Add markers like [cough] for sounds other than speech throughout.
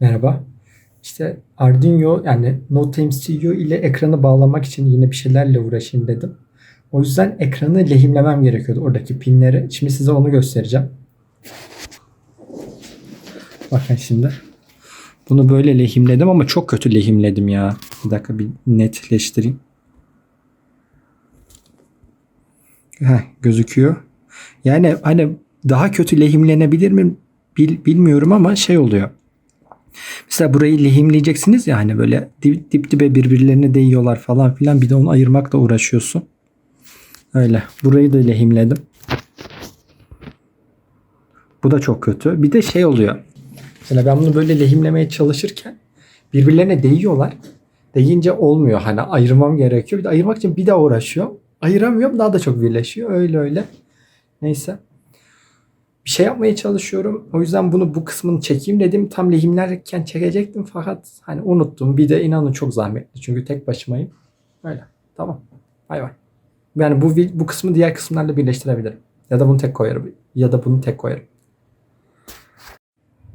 Merhaba. İşte Arduino yani Node MCU ile ekranı bağlamak için yine bir şeylerle uğraşayım dedim. O yüzden ekranı lehimlemem gerekiyordu oradaki pinleri. Şimdi size onu göstereceğim. Bakın şimdi. Bunu böyle lehimledim ama çok kötü lehimledim ya. Bir dakika bir netleştireyim. Heh, gözüküyor. Yani hani daha kötü lehimlenebilir mi bil- bilmiyorum ama şey oluyor. Mesela burayı lehimleyeceksiniz ya hani böyle dip, dip dibe birbirlerine değiyorlar falan filan bir de onu ayırmakla uğraşıyorsun. Öyle. Burayı da lehimledim. Bu da çok kötü. Bir de şey oluyor. Mesela ben bunu böyle lehimlemeye çalışırken birbirlerine değiyorlar. Değince olmuyor. Hani ayırmam gerekiyor. Bir de ayırmak için bir daha uğraşıyorum. Ayıramıyorum daha da çok birleşiyor. Öyle öyle. Neyse. Bir şey yapmaya çalışıyorum. O yüzden bunu bu kısmını çekeyim dedim. Tam lehimlerken çekecektim fakat hani unuttum. Bir de inanın çok zahmetli. Çünkü tek başımayım. Öyle. Tamam. Bay bay. Yani bu bu kısmı diğer kısımlarla birleştirebilirim. Ya da bunu tek koyarım. Ya da bunu tek koyarım.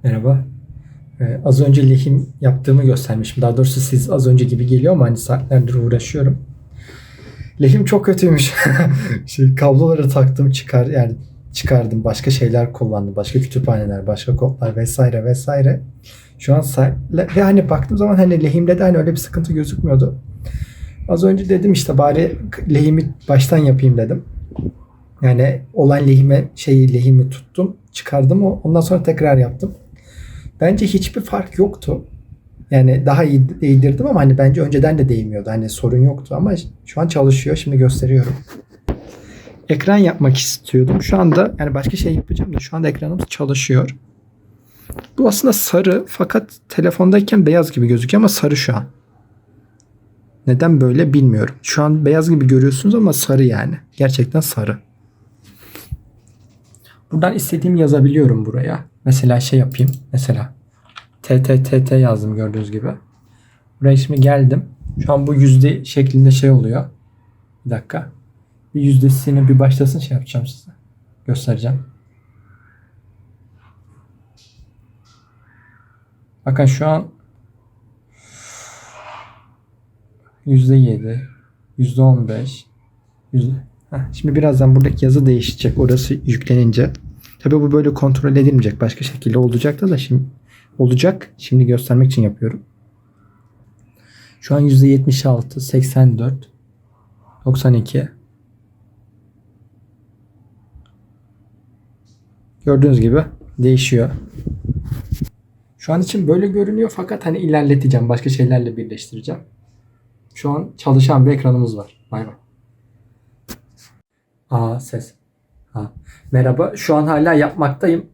Merhaba. Ee, az önce lehim yaptığımı göstermişim. Daha doğrusu siz az önce gibi geliyor ama hani saatlerdir uğraşıyorum. Lehim çok kötüymüş. [laughs] şey, kabloları taktım çıkar yani çıkardım. Başka şeyler kullandım. Başka kütüphaneler, başka kodlar vesaire vesaire. Şu an sa- le- ve hani baktığım zaman hani lehimde de hani öyle bir sıkıntı gözükmüyordu. Az önce dedim işte bari lehimi baştan yapayım dedim. Yani olan lehime şeyi lehimi tuttum, çıkardım. Ondan sonra tekrar yaptım. Bence hiçbir fark yoktu. Yani daha iyi değdirdim ama hani bence önceden de değmiyordu. Hani sorun yoktu ama şu an çalışıyor. Şimdi gösteriyorum. Ekran yapmak istiyordum. Şu anda yani başka şey yapacağım da şu anda ekranımız çalışıyor. Bu aslında sarı fakat telefondayken beyaz gibi gözüküyor ama sarı şu an. Neden böyle bilmiyorum. Şu an beyaz gibi görüyorsunuz ama sarı yani. Gerçekten sarı. Buradan istediğimi yazabiliyorum buraya. Mesela şey yapayım. Mesela TTTT yazdım gördüğünüz gibi. Buraya şimdi geldim. Şu an bu yüzde şeklinde şey oluyor. Bir dakika. Bir yüzdesine bir başlasın şey yapacağım size. Göstereceğim. Bakın şu an yüzde yedi, yüzde on beş, yüzde... Şimdi birazdan buradaki yazı değişecek. Orası yüklenince. Tabi bu böyle kontrol edilmeyecek. Başka şekilde olacak da, da şimdi olacak. Şimdi göstermek için yapıyorum. Şu an %76, 84, 92, Gördüğünüz gibi değişiyor. Şu an için böyle görünüyor fakat hani ilerleteceğim. Başka şeylerle birleştireceğim. Şu an çalışan bir ekranımız var. Bay. Aa ses. Ha. Merhaba. Şu an hala yapmaktayım.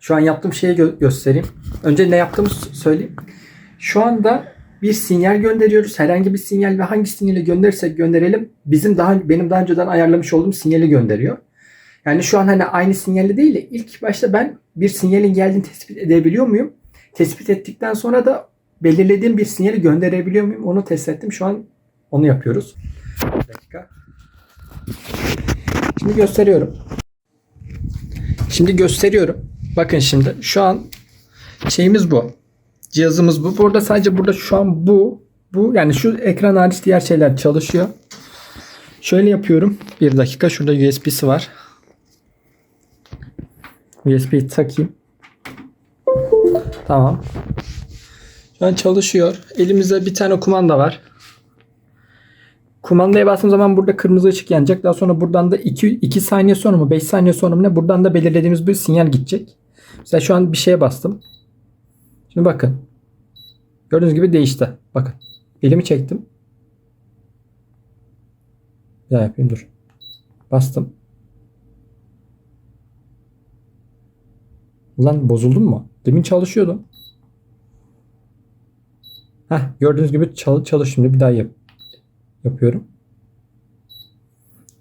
Şu an yaptığım şeyi gö- göstereyim. Önce ne yaptığımı söyleyeyim. Şu anda bir sinyal gönderiyoruz. Herhangi bir sinyal ve hangi sinyali gönderirsek gönderelim. Bizim daha benim daha önceden ayarlamış olduğum sinyali gönderiyor. Yani şu an hani aynı sinyali değil de ilk başta ben bir sinyalin geldiğini tespit edebiliyor muyum? Tespit ettikten sonra da belirlediğim bir sinyali gönderebiliyor muyum? Onu test ettim. Şu an onu yapıyoruz. Bir dakika. Şimdi gösteriyorum. Şimdi gösteriyorum. Bakın şimdi şu an şeyimiz bu. Cihazımız bu. Burada sadece burada şu an bu. Bu yani şu ekran hariç diğer şeyler çalışıyor. Şöyle yapıyorum. Bir dakika. Şurada USB'si var. USB'yi takayım. Tamam. Şu an çalışıyor. Elimizde bir tane kumanda var. Kumandaya bastığım zaman burada kırmızı ışık yanacak. Daha sonra buradan da 2, 2 saniye sonra mı 5 saniye sonra mı ne buradan da belirlediğimiz bir sinyal gidecek. Mesela şu an bir şeye bastım. Şimdi bakın. Gördüğünüz gibi değişti. Bakın. Elimi çektim. Bir daha yapayım dur. Bastım. Ulan bozuldun mu? Demin çalışıyordu. Heh, gördüğünüz gibi çal çalış şimdi bir daha yap yapıyorum.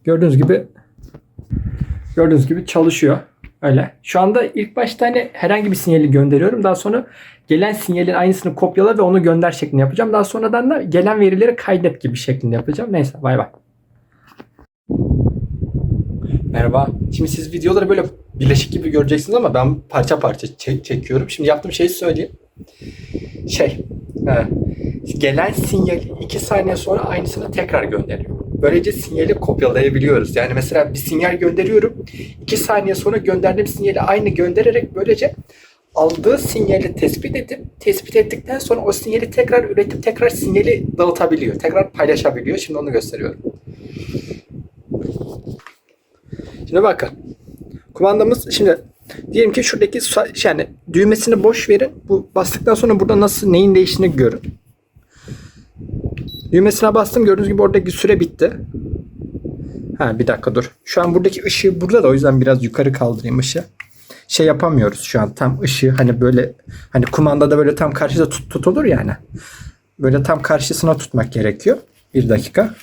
Gördüğünüz gibi gördüğünüz gibi çalışıyor. Öyle. Şu anda ilk başta hani herhangi bir sinyali gönderiyorum. Daha sonra gelen sinyalin aynısını kopyala ve onu gönder şeklinde yapacağım. Daha sonradan da gelen verileri kaydet gibi şeklinde yapacağım. Neyse bay bay. Merhaba. Şimdi siz videoları böyle birleşik gibi göreceksiniz ama ben parça parça çek- çekiyorum. Şimdi yaptığım şeyi söyleyeyim. Şey, e, gelen sinyali 2 saniye sonra aynısını tekrar gönderiyor. Böylece sinyali kopyalayabiliyoruz. Yani mesela bir sinyal gönderiyorum. 2 saniye sonra gönderdiğim sinyali aynı göndererek böylece aldığı sinyali tespit edip tespit ettikten sonra o sinyali tekrar üretip tekrar sinyali dağıtabiliyor. Tekrar paylaşabiliyor. Şimdi onu gösteriyorum. Şimdi bakın. Kumandamız şimdi diyelim ki şuradaki sa- yani düğmesini boş verin. Bu bastıktan sonra burada nasıl neyin değiştiğini görün. Düğmesine bastım. Gördüğünüz gibi oradaki süre bitti. Ha bir dakika dur. Şu an buradaki ışığı burada da o yüzden biraz yukarı kaldırayım ışığı. Şey yapamıyoruz şu an tam ışığı hani böyle hani kumandada böyle tam karşıda tut, tutulur yani. Böyle tam karşısına tutmak gerekiyor. Bir dakika.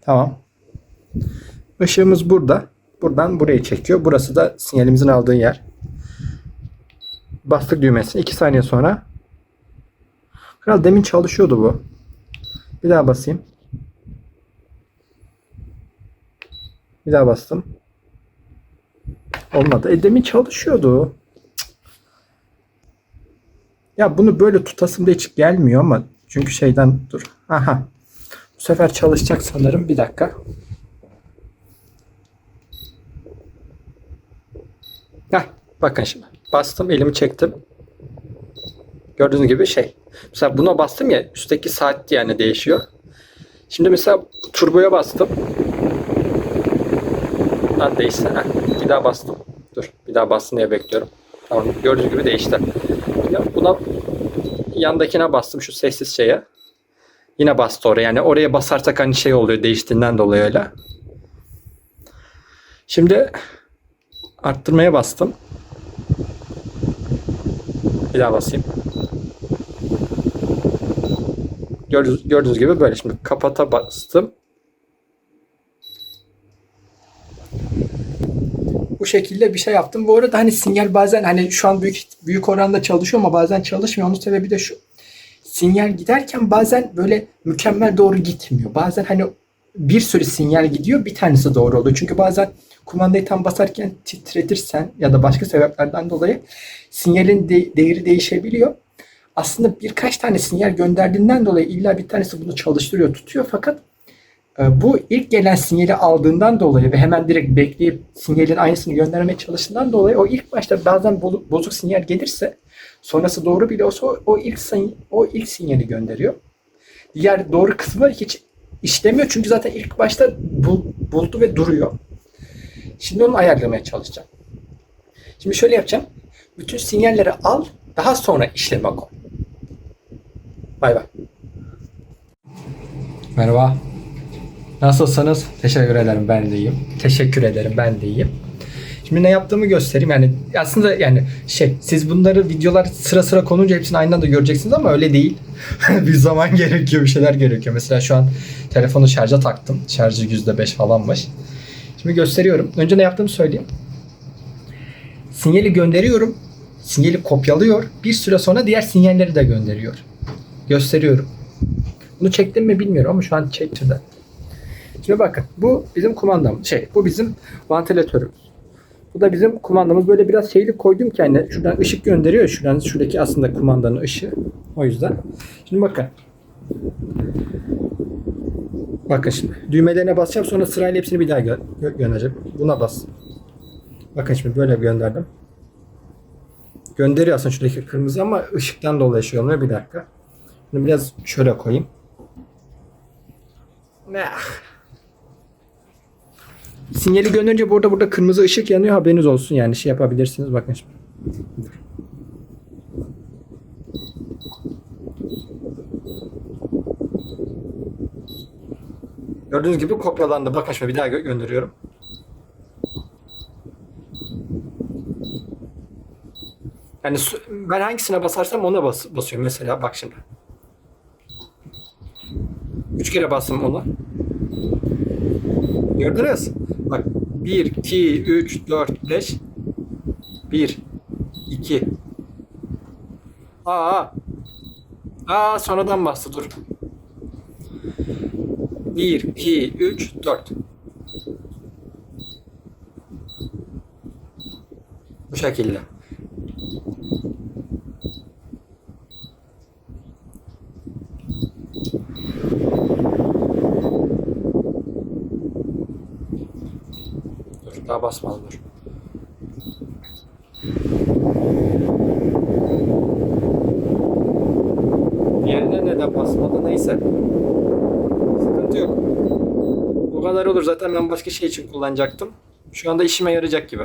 Tamam. Işığımız burada. Buradan buraya çekiyor. Burası da sinyalimizin aldığı yer. Bastık düğmesini. 2 saniye sonra. Kral demin çalışıyordu bu. Bir daha basayım. Bir daha bastım. Olmadı. E demin çalışıyordu. Ya bunu böyle tutasım da hiç gelmiyor ama çünkü şeyden dur. Aha. Bu sefer çalışacak sanırım. Bir dakika. Heh, bakın şimdi. Bastım, elimi çektim. Gördüğünüz gibi şey. Mesela buna bastım ya, üstteki saat yani değişiyor. Şimdi mesela turboya bastım. Ha değişti. Heh, bir daha bastım. Dur, bir daha bastım diye bekliyorum. Tamam, gördüğünüz gibi değişti. Ya buna yandakine bastım şu sessiz şeye. Yine bastı oraya. Yani oraya basarsak hani şey oluyor değiştiğinden dolayı öyle. Şimdi arttırmaya bastım. Bir daha basayım. Gördüğünüz, gördüğünüz gibi böyle. Şimdi kapata bastım. Bu şekilde bir şey yaptım. Bu arada hani sinyal bazen hani şu an büyük büyük oranda çalışıyor ama bazen çalışmıyor. Onun sebebi de şu. Sinyal giderken bazen böyle mükemmel doğru gitmiyor. Bazen hani bir sürü sinyal gidiyor bir tanesi doğru oluyor. Çünkü bazen kumandayı tam basarken titretirsen ya da başka sebeplerden dolayı sinyalin de- değeri değişebiliyor. Aslında birkaç tane sinyal gönderdiğinden dolayı illa bir tanesi bunu çalıştırıyor, tutuyor fakat e, bu ilk gelen sinyali aldığından dolayı ve hemen direkt bekleyip sinyalin aynısını göndermeye çalıştığından dolayı o ilk başta bazen bozuk sinyal gelirse sonrası doğru bile olsa o, ilk o ilk sinyali gönderiyor. Diğer doğru kısmı hiç işlemiyor çünkü zaten ilk başta bul- buldu ve duruyor. Şimdi onu ayarlamaya çalışacağım. Şimdi şöyle yapacağım. Bütün sinyalleri al, daha sonra işleme koy. Bay bay. Merhaba. Nasılsınız? Teşekkür ederim ben de iyiyim. Teşekkür ederim ben de iyiyim. Şimdi ne yaptığımı göstereyim. Yani aslında yani şey siz bunları videolar sıra sıra konunca hepsini aynı anda göreceksiniz ama öyle değil. [laughs] bir zaman gerekiyor, bir şeyler gerekiyor. Mesela şu an telefonu şarja taktım. Şarjı %5 falanmış. Şimdi gösteriyorum. Önce ne yaptığımı söyleyeyim. Sinyali gönderiyorum. Sinyali kopyalıyor. Bir süre sonra diğer sinyalleri de gönderiyor. Gösteriyorum. Bunu çektim mi bilmiyorum ama şu an çekti de. Şimdi bakın bu bizim kumandamız. Şey bu bizim vantilatörümüz. Bu da bizim kumandamız. Böyle biraz şeylik koydum ki hani şuradan ışık gönderiyor. Şuradan şuradaki aslında kumandanın ışığı. O yüzden. Şimdi bakın. Bakın şimdi. Düğmelerine basacağım sonra sırayla hepsini bir daha gö- gö- göndereceğim. Buna bas. Bakın şimdi böyle gönderdim. Gönderiyor aslında şuradaki kırmızı ama ışıktan dolayı şey olmuyor. Bir dakika. Bunu biraz şöyle koyayım. Ah. Sinyali gönderince burada burada kırmızı ışık yanıyor haberiniz olsun yani şey yapabilirsiniz bakın şimdi. Gördüğünüz gibi kopyalandı. Bakın şimdi bir daha gö- gönderiyorum. Yani ben hangisine basarsam ona bas basıyorum mesela bak şimdi. Üç kere bastım ona. Gördünüz? 1, 2, 3, 4, 5. 1, 2. Aa. Aa sonradan bastı dur. 1, 2, 3, 4. Bu şekilde. Tuşa basmalı dur. Diğerine neden basmadı neyse. Sıkıntı yok. Bu kadar olur zaten ben başka şey için kullanacaktım. Şu anda işime yarayacak gibi.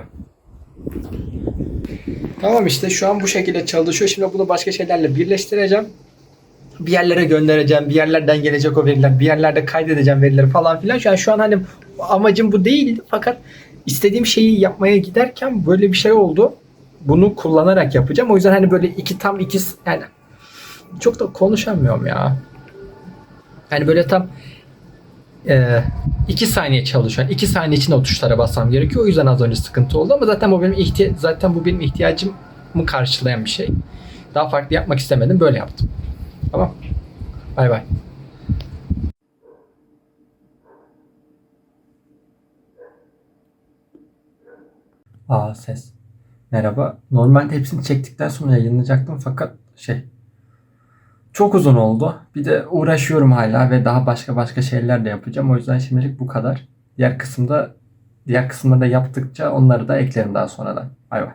Tamam işte şu an bu şekilde çalışıyor. Şimdi bunu başka şeylerle birleştireceğim. Bir yerlere göndereceğim. Bir yerlerden gelecek o veriler. Bir yerlerde kaydedeceğim verileri falan filan. Şu an şu an hani amacım bu değildi. Fakat istediğim şeyi yapmaya giderken böyle bir şey oldu. Bunu kullanarak yapacağım. O yüzden hani böyle iki tam iki yani çok da konuşamıyorum ya. Yani böyle tam e, iki saniye çalışıyor. iki saniye içinde o tuşlara basmam gerekiyor. O yüzden az önce sıkıntı oldu ama zaten bu benim ihtiya zaten bu benim ihtiyacımı karşılayan bir şey. Daha farklı yapmak istemedim. Böyle yaptım. Tamam. Bay bay. Aa ses. Merhaba. Normalde hepsini çektikten sonra yayınlayacaktım fakat şey çok uzun oldu. Bir de uğraşıyorum hala ve daha başka başka şeyler de yapacağım. O yüzden şimdilik bu kadar. Diğer kısımda diğer kısımda da yaptıkça onları da eklerim daha sonradan. Bay bay.